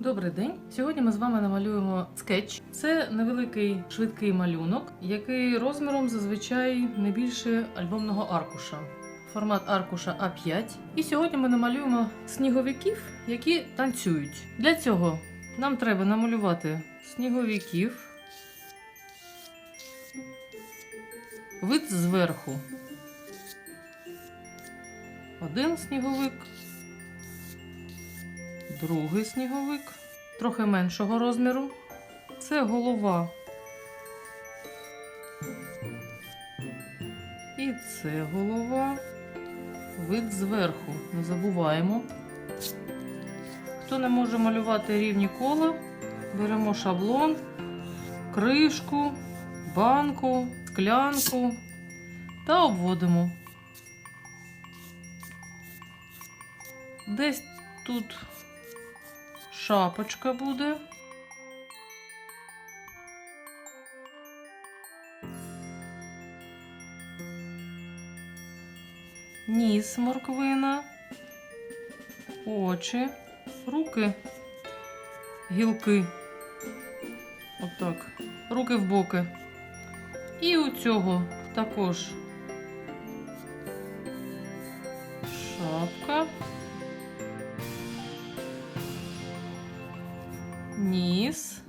Добрий день. Сьогодні ми з вами намалюємо скетч. Це невеликий швидкий малюнок, який розміром зазвичай не більше альбомного аркуша. Формат аркуша А5. І сьогодні ми намалюємо сніговиків, які танцюють. Для цього нам треба намалювати сніговиків. Вид зверху. Один сніговик, другий сніговик, трохи меншого розміру. Це голова. І це голова. Вид зверху. Не забуваємо. Хто не може малювати рівні кола, беремо шаблон, кришку, банку, склянку та обводимо. Десь тут шапочка буде. Ніс морквина, очі, руки, гілки. Отак. Руки в боки. І у цього також шапка. Ніс,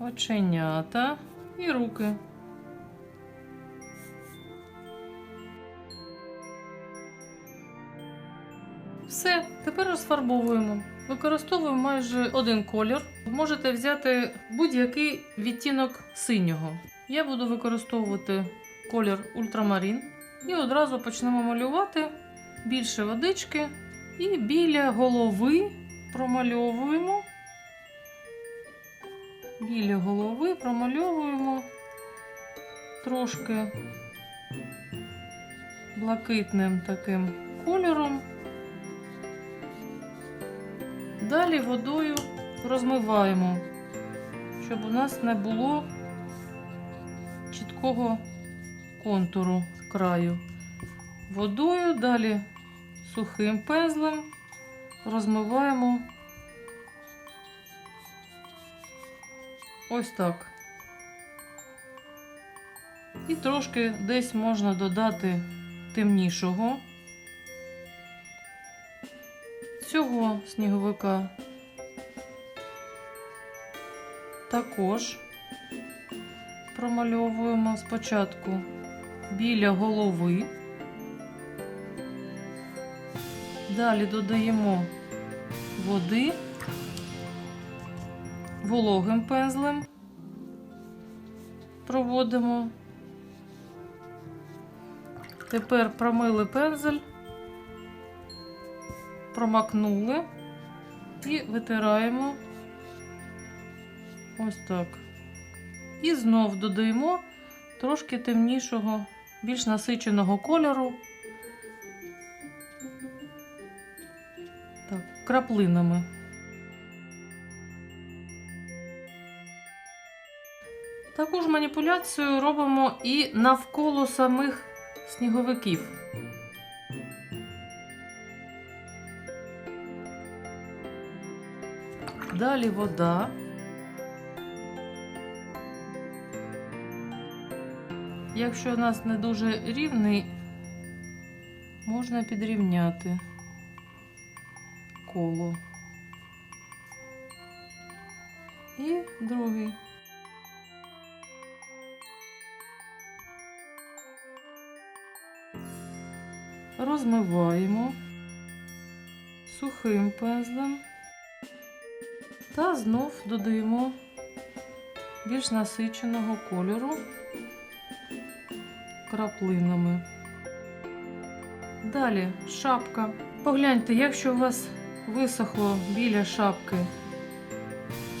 оченята і руки. Все, тепер розфарбовуємо. Використовуємо майже один колір. Можете взяти будь-який відтінок синього. Я буду використовувати колір ультрамарін. І одразу почнемо малювати більше водички. І біля голови промальовуємо. Біля голови промальовуємо трошки блакитним таким кольором. Далі водою розмиваємо, щоб у нас не було чіткого контуру краю. Водою далі сухим пензлем розмиваємо ось так. І трошки десь можна додати темнішого. Цього сніговика також промальовуємо спочатку біля голови. Далі додаємо води вологим пензлем, проводимо. Тепер промили пензель, промакнули і витираємо ось так. І знов додаємо трошки темнішого, більш насиченого кольору. Так, краплинами. Таку ж маніпуляцію робимо і навколо самих сніговиків. Далі вода. Якщо у нас не дуже рівний, можна підрівняти коло. І другий. Розмиваємо сухим пензлем та знов додаємо більш насиченого кольору краплинами. Далі шапка. Погляньте, якщо у вас висохло біля шапки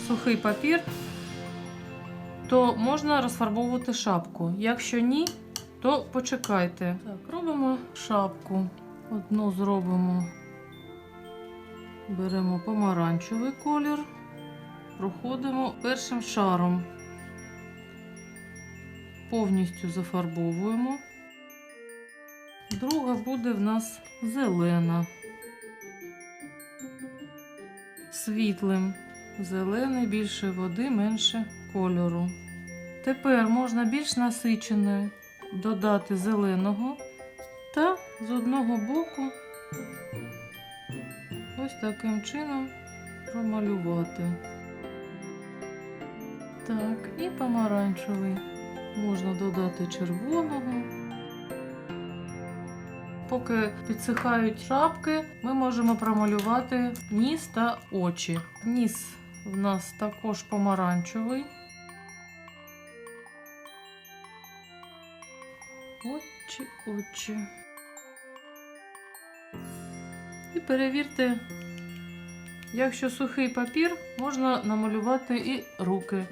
сухий папір, то можна розфарбовувати шапку. Якщо ні, то почекайте. Так, робимо шапку. Одну зробимо, беремо помаранчевий колір, проходимо першим шаром. Повністю зафарбовуємо. Друга буде в нас зелена. Світлим. Зелений більше води, менше кольору. Тепер можна більш насичене додати зеленого та з одного боку ось таким чином промалювати. Так, і помаранчевий. Можна додати червоного. Поки підсихають шапки, ми можемо промалювати ніс та очі. Ніс в нас також помаранчевий. Очі, очі. І перевірте, якщо сухий папір, можна намалювати і руки.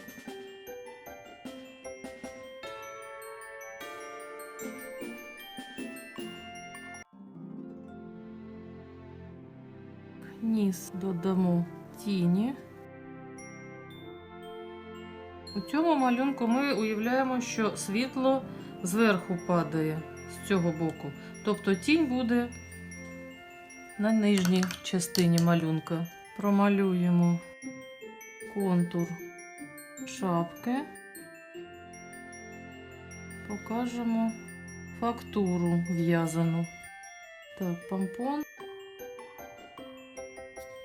Ніс додамо тіні. У цьому малюнку ми уявляємо, що світло зверху падає з цього боку. Тобто тінь буде на нижній частині малюнка. Промалюємо контур шапки. Покажемо фактуру в'язану. Так, помпон.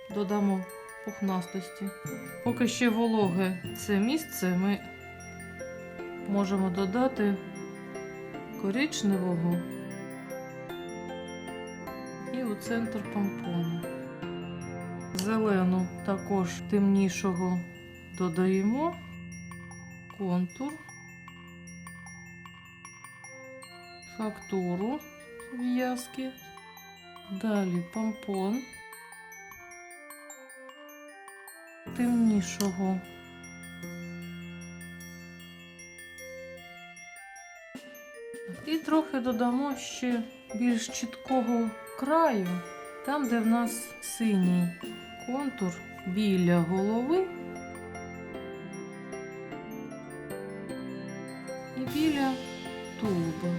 Додамо пухнастості. Поки ще вологе це місце, ми можемо додати коричневого і у центр помпону. Зелену також темнішого додаємо контур, фактуру в'язки, далі помпон. Темнішого. І трохи додамо ще більш чіткого краю, там, де в нас синій контур біля голови біля тулуба.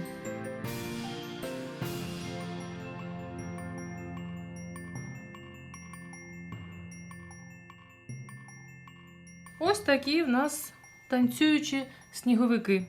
Ось такі в нас танцюючі сніговики.